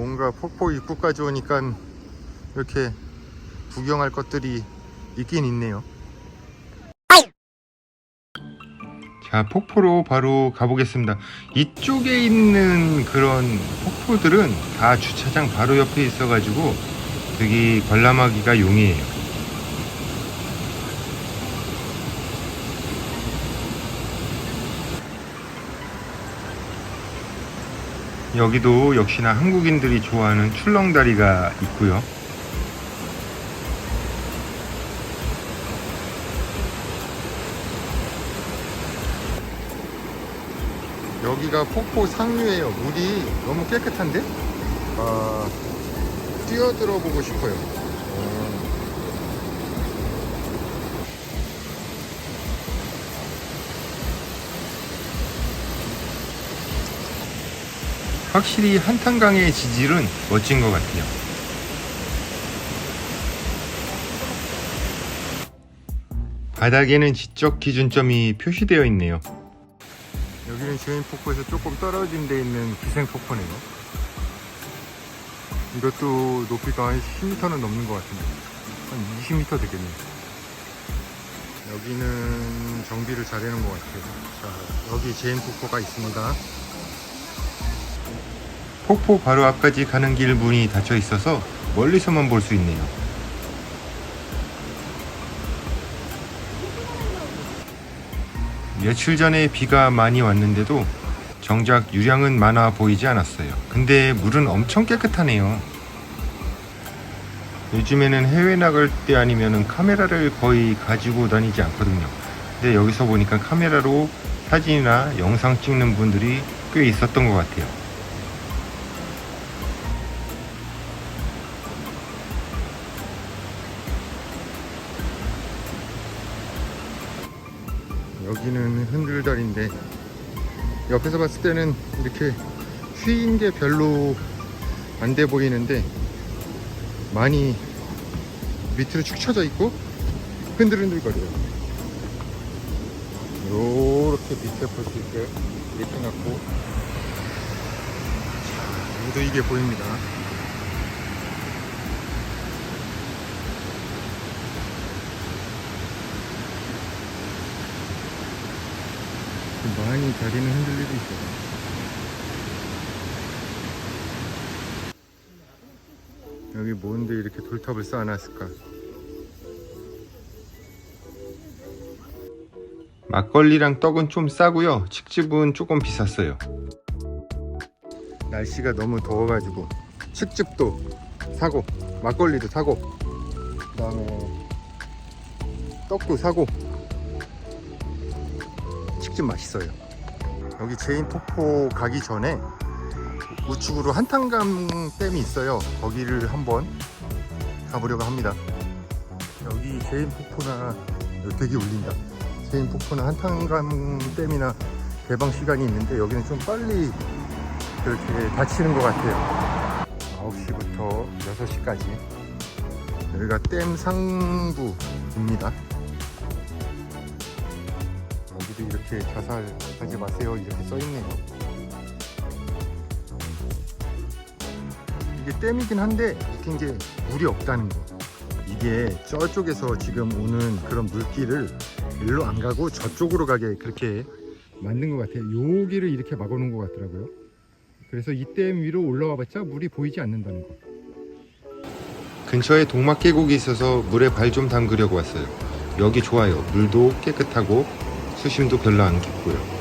뭔가 폭포 입구까지 오니까 이렇게 구경할 것들이 있긴 있네요. 자, 폭포로 바로 가보겠습니다. 이쪽에 있는 그런 폭포들은 다 주차장 바로 옆에 있어 가지고 되게 관람하기가 용이해요. 여기도 역시나 한국인들이 좋아하는 출렁다리가 있고요. 여기가 폭포 상류예요. 물이 너무 깨끗한데? 아, 뛰어들어 보고 싶어요. 어. 확실히 한탄강의 지질은 멋진 것 같아요. 바닥에는 지적 기준점이 표시되어 있네요. 여기는 주인 폭포에서 조금 떨어진 데 있는 기생 폭포네요. 이것도 높이가 한 10m는 넘는 것 같은데 한 20m 되겠네요. 여기는 정비를 잘 해놓은 것 같아요. 자, 여기 제인 폭포가 있습니다. 폭포 바로 앞까지 가는 길 문이 닫혀 있어서 멀리서만 볼 수 있네요. 며칠 전에 비가 많이 왔는데도 정작 유량은 많아 보이지 않았어요. 근데 물은 엄청 깨끗하네요. 요즘에는 해외 나갈 때 아니면 카메라를 거의 가지고 다니지 않거든요. 근데 여기서 보니까 카메라로 사진이나 영상 찍는 분들이 꽤 있었던 것 같아요. 여기는 흔들다리인데 옆에서 봤을 때는 이렇게 휘인 게 별로 안 돼 보이는데 많이 밑으로 축 처져 있고 흔들흔들거려요. 요렇게 밑에 볼 수 있게 이렇게 놨고. 자, 여기도 이게 보입니다 많이 다리는 흔들리고 있어요. 여기 뭔데 이렇게 돌탑을 쌓아놨을까? 막걸리랑 떡은 좀 싸고요. 칡즙은 조금 비쌌어요. 날씨가 너무 더워가지고 칡즙도 사고 막걸리도 사고 그다음에 떡도 사고 칡즙 맛있어요. 여기 제인 폭포 가기 전에 우측으로 한탄강 댐이 있어요. 거기를 한번 가보려고 합니다. 여기 제인 폭포나 되게 울린다. 제인 폭포나 한탄강 댐이나 개방 시간이 있는데 여기는 좀 빨리 그렇게 닫히는 것 같아요. 9시부터 6시까지. 여기가 댐 상부입니다. 여기도 이렇게 자살하지 마세요. 이렇게 써있네요. 이게 댐이긴 한데 웃긴 게 물이 없다는 거. 이게 저쪽에서 지금 오는 그런 물길을 일로 안 가고 저쪽으로 가게 그렇게 만든 것 같아요. 여기를 이렇게 막아 놓은 것 같더라고요. 그래서 이 댐 위로 올라와 봤자 물이 보이지 않는다는 거. 근처에 동막 계곡이 있어서 물에 발 좀 담그려고 왔어요. 여기 좋아요. 물도 깨끗하고 수심도 별로 안 깊고요.